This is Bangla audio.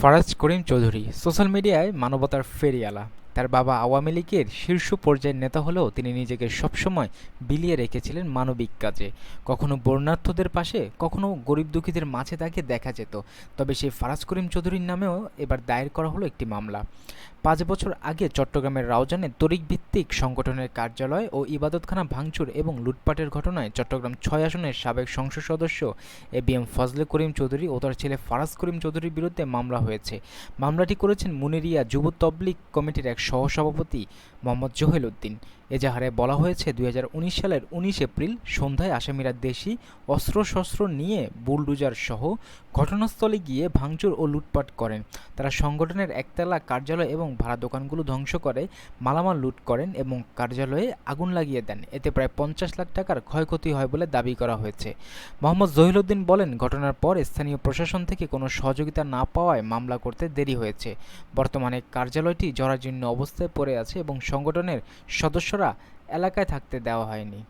ফারাজ করিম চৌধুরী, সোশ্যাল মিডিয়ায় মানবতার ফেরিয়ালা। তার বাবা আওয়ামী লীগের শীর্ষ পর্যায়ের নেতা হলেও তিনি নিজেকে সবসময় বিলিয়ে রেখেছিলেন মানবিক কাজে। কখনো বর্ণার্থদের পাশে, কখনো গরিব দুঃখীদের মাঝে তাকে দেখা যেত। তবে সেই ফারাজ করিম চৌধুরীর নামেও এবার দায়ের করা হলো একটি মামলা। পাঁচ বছর আগে চট্টগ্রামের রাউজানে তরিক ভিত্তিক সংগঠনের কার্যালয় ও ইবাদতখানা ভাঙচুর এবং লুটপাটের ঘটনায় চট্টগ্রাম ছয় আসনের সাবেক সংসদ সদস্য A B M Fazle Karim Chowdhury ও তার ছেলে ফারাজ করিম চৌধুরীর বিরুদ্ধে মামলা হয়েছে। মামলাটি করেছেন মুনেরিয়া যুব তবলিগ কমিটির এক সহসভাপতি মোহাম্মদ জহিল উদ্দিন। এজাহারে বলা হয়েছে, দুই হাজার উনিশ সালের উনিশ এপ্রিল সন্ধ্যায় আসামিরা দেশি অস্ত্রশস্ত্র নিয়ে বুলডুজার সহ ঘটনাস্থলে গিয়ে ভাঙচুর ও লুটপাট করেন। তারা সংগঠনের একতলা কার্যালয় এবং ভাড়া দোকানগুলো ধ্বংস করে, মালামাল লুট করেন এবং কার্যালয়ে আগুন লাগিয়ে দেন। এতে প্রায় পঞ্চাশ লাখ টাকার ক্ষয়ক্ষতি হয় বলে দাবি করা হয়েছে। মোহাম্মদ জহিলুদ্দিন বলেন, ঘটনার পর স্থানীয় প্রশাসন থেকে কোনো সহযোগিতা না পাওয়ায় মামলা করতে দেরি হয়েছে। বর্তমানে কার্যালয়টি জরাজীর্ণ অবস্থায় পড়ে আছে এবং সংগঠনের সদস্যরা এলাকায় থাকতে দেওয়া হয়নি।